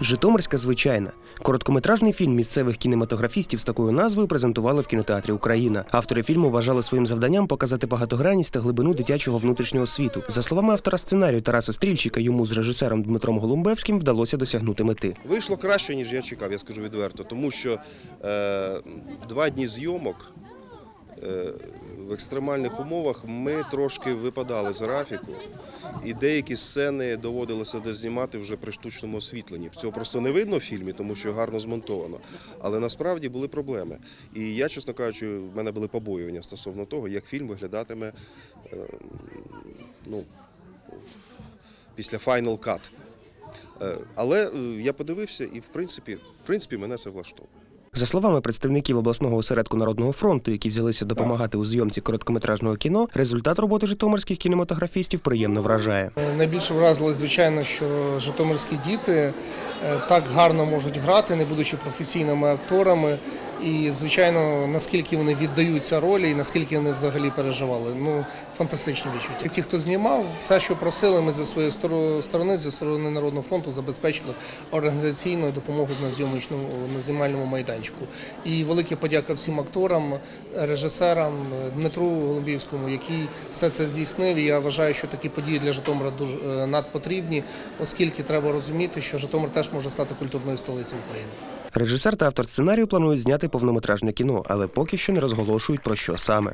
Житомирська звичайна. Короткометражний фільм місцевих кінематографістів з такою назвою презентували в кінотеатрі Україна. Автори фільму вважали своїм завданням показати багатогранність та глибину дитячого внутрішнього світу. За словами автора сценарію Тараса Стрільчика, йому з режисером Дмитром Голумбевським вдалося досягнути мети. Вийшло краще, ніж я чекав, я скажу відверто, тому що е, два дні зйомок е, в екстремальних умовах ми трошки випадали з графіку, і деякі сцени доводилося дознімати вже при штучному освітленні. Цього просто не видно в фільмі, тому що гарно змонтовано. Але насправді були проблеми. І я, чесно кажучи, в мене були побоювання стосовно того, як фільм виглядатиме е, ну, після Final Cut. Е, Але е, я подивився, і в принципі, в принципі, мене це влаштовує. За словами представників обласного осередку Народного фронту, які взялися допомагати у зйомці короткометражного кіно, результат роботи житомирських кінематографістів приємно вражає. Найбільше вразило, звичайно, що житомирські діти е, так гарно можуть грати, не будучи професійними акторами. І, звичайно, наскільки вони віддаються ролі і наскільки вони взагалі переживали. Ну, фантастичні відчуття. Ті, хто знімав, все, що просили, ми зі своєї сторо- сторони, зі сторони Народного фронту, забезпечили організаційну допомогу на зйомочному на знімальному майданчику. І велика подяка всім акторам, режисерам, Дмитру Голубівському, який все це здійснив. І я вважаю, що такі події для Житомира дуже е, надпотрібні, оскільки треба розуміти, що Житомир теж може стати культурною столицею України. Режисер та автор сценарію планують зняти повнометражне кіно, але поки що не розголошують про що саме.